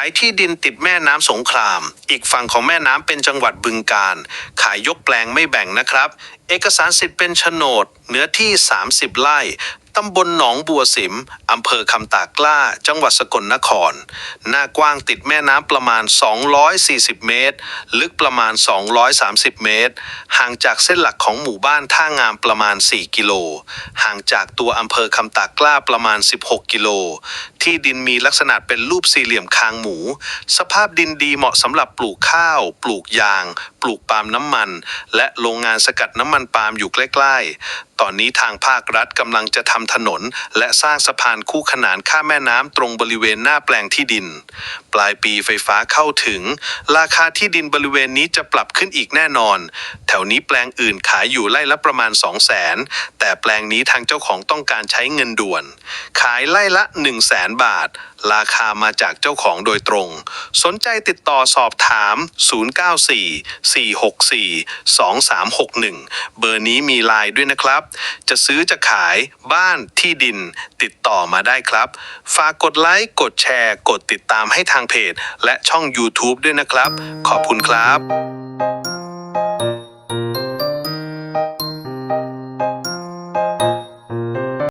ายที่ดินติดแม่น้ำสงคราม อีกฝั่งของแม่น้ำเป็นจังหวัดบึงการ ขายยกแปลงไม่แบ่งนะครับ เอกสารสิทธิ์เป็นโฉนด เนื้อที่ 30 ไร่ตำบลหนองบัวสิม อำเภอคำตากล้า จังหวัดสกลนคร หน้ากว้างติดแม่น้ำประมาณ 240 เมตร ลึกประมาณ 230 เมตร ห่างจากเส้นหลักของหมู่บ้านท่างามประมาณ 4 กิโล ห่างจากตัวอำเภอคำตากล้าประมาณ 16 กิโลที่ดินมีลักษณะเป็นรูปสี่เหลี่ยมคางหมู สภาพดินดีเหมาะสำหรับปลูกข้าว ปลูกยาง ปลูกปาล์มน้ำมัน และโรงงานสกัดน้ำมันปาล์มอยู่ใกล้ๆ ตอนนี้ทางภาครัฐกำลังจะทำถนน และสร้างสะพานคู่ขนานข้ามแม่น้ำตรงบริเวณหน้าแปลงที่ดิน ปลายปีไฟฟ้าเข้าถึง ราคาที่ดินบริเวณนี้จะปรับขึ้นอีกแน่นอน แถวนี้แปลงอื่นขายอยู่ไร่ละประมาณ 2 0 0แสนแต่แปลงนี้ทางเจ้าของต้องการใช้เงินด่วน ขายไร่ละ 1 0 0 0 0แสนบาท ราคามาจากเจ้าของโดยตรง สนใจติดต่อสอบถาม 094-464-2361 เบอร์นี้มีไลน์ด้วยนะครับ จะซื้อจะขายบ้านที่ดินติดต่อมาได้ครับ ฝากกดไลค์ กดแชร์ กดติดตามให้ทางเพจ และช่อง YouTube ด้วยนะครับ ขอบคุณครับ